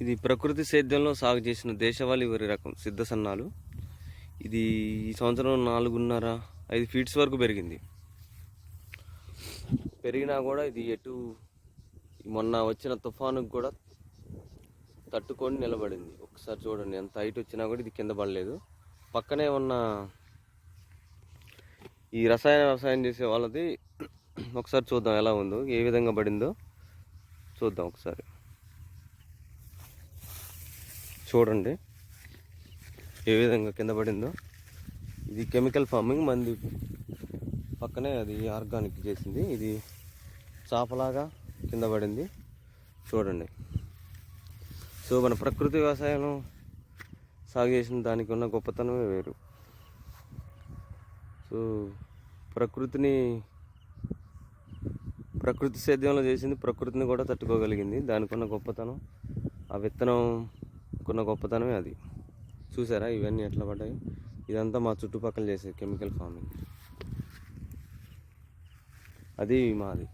ఇది ప్రకృతి సేద్యంలో సాగు చేసిన దేశవాళీ వరి రకం సిద్ధ సన్నాలు. ఇది ఈ సంవత్సరం నాలుగున్నర ఐదు ఫీట్స్ వరకు పెరిగింది. పెరిగినా కూడా ఇది ఎటు మొన్న వచ్చిన తుఫానుకు కూడా తట్టుకొని నిలబడింది. ఒకసారి చూడండి ఎంత హైట్ వచ్చినా కూడా ఇది కింద పడలేదు. పక్కనే ఉన్న ఈ రసాయన వ్యవసాయం చేసే వాళ్ళది ఒకసారి చూద్దాం ఎలా ఉందో ఏ విధంగా పడిందో. చూద్దాం ఒకసారి. చూడండి. ఏ విధంగా కింద పడిందో. ఇది కెమికల్ ఫార్మింగ్ మంది. పక్కనే అది ఆర్గానిక్ చేసింది. ఇది చాపలాగా కింద పడింది. చూడండి. సో మన ప్రకృతి వ్యవసాయం సాగు చేసిన దానికి ఉన్న గొప్పతనమే వేరు. సో ప్రకృతిని ప్రకృతి సేద్యంలో చేసింది ప్రకృతిని కూడా తట్టుకోగలిగింది. దానికి ఉన్న గొప్పతనం ఆ విత్తనం కొన్న గొప్పతనమే అది. చూసారా ఇవన్నీ ఎట్లా పడ్డాయి? ఇదంతా మా చుట్టుపక్కల చేసేది కెమికల్ ఫార్మింగ్. అది మాది.